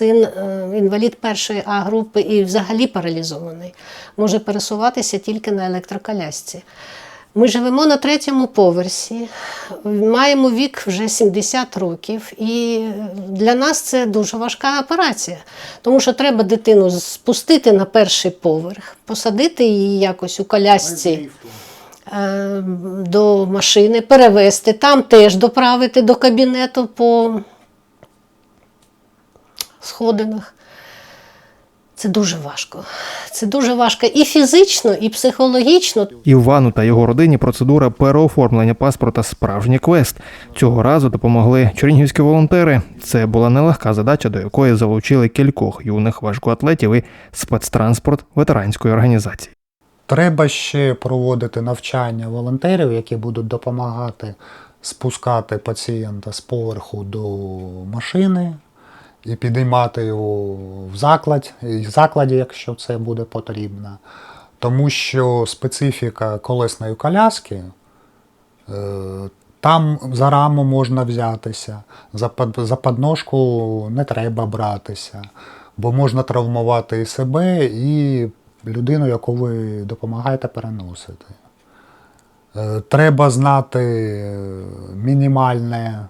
син е, інвалід першої А групи і взагалі паралізований, може пересуватися тільки на електроколясці. Ми живемо на третьому поверсі, маємо вік вже 70 років, і для нас це дуже важка операція, тому що треба дитину спустити на перший поверх, посадити її якось у колясці е, до машини, перевезти, там теж доправити до кабінету по сходинах. Це дуже важко. Це дуже важко і фізично, і психологічно. Івану та його родині процедура переоформлення паспорта справжній квест. Цього разу допомогли чернігівські волонтери. Це була нелегка задача, до якої залучили кількох юних важкоатлетів і спецтранспорт ветеранської організації. Треба ще проводити навчання волонтерів, які будуть допомагати спускати пацієнта з поверху до машини і підіймати в заклад, і закладі, якщо це буде потрібно. Тому що специфіка колесної коляски, е, там за раму можна взятися, за, подножку не треба братися, бо можна травмувати і себе, і людину, яку ви допомагаєте переносити. Е, Треба знати е, мінімальне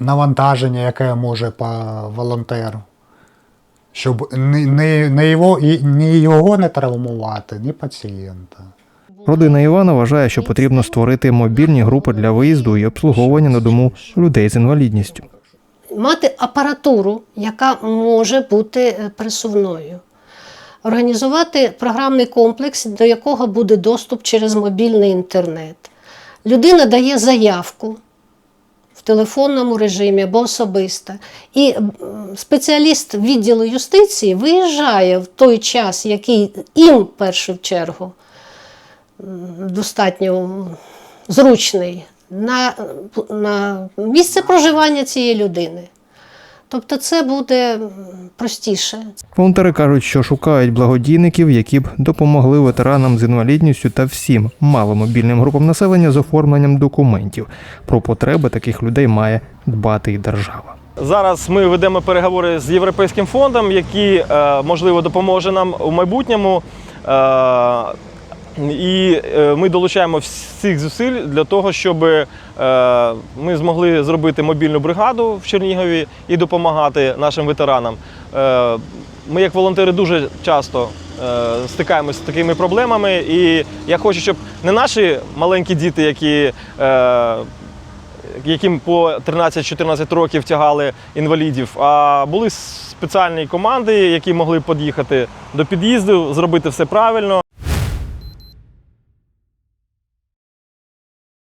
навантаження, яке може по волонтер, щоб ні, ні, ні, його, і, ні його не травмувати, ні пацієнта. Родина Івана вважає, що потрібно створити мобільні групи для виїзду і обслуговування на дому людей з інвалідністю. Мати апаратуру, яка може бути е, пересувною. Організувати програмний комплекс, до якого буде доступ через мобільний інтернет. Людина дає заявку в телефонному режимі або особисто. І спеціаліст відділу юстиції виїжджає в той час, який їм в першу чергу достатньо зручний на, на місце проживання цієї людини. Тобто це буде простіше. Волонтери кажуть, що шукають благодійників, які б допомогли ветеранам з інвалідністю та всім маломобільним групам населення з оформленням документів. Про потреби таких людей має дбати і держава. Зараз ми ведемо переговори з європейським фондом, який е, можливо допоможе нам у майбутньому. І е, ми долучаємо всіх зусиль для того, щоб е, ми змогли зробити мобільну бригаду в Чернігові і допомагати нашим ветеранам. Е, Ми, як волонтери, дуже часто стикаємося з такими проблемами, і я хочу, щоб не наші маленькі діти, які яким по 13-14 років тягали інвалідів, а були спеціальні команди, які могли під'їхати до під'їзду, зробити все правильно.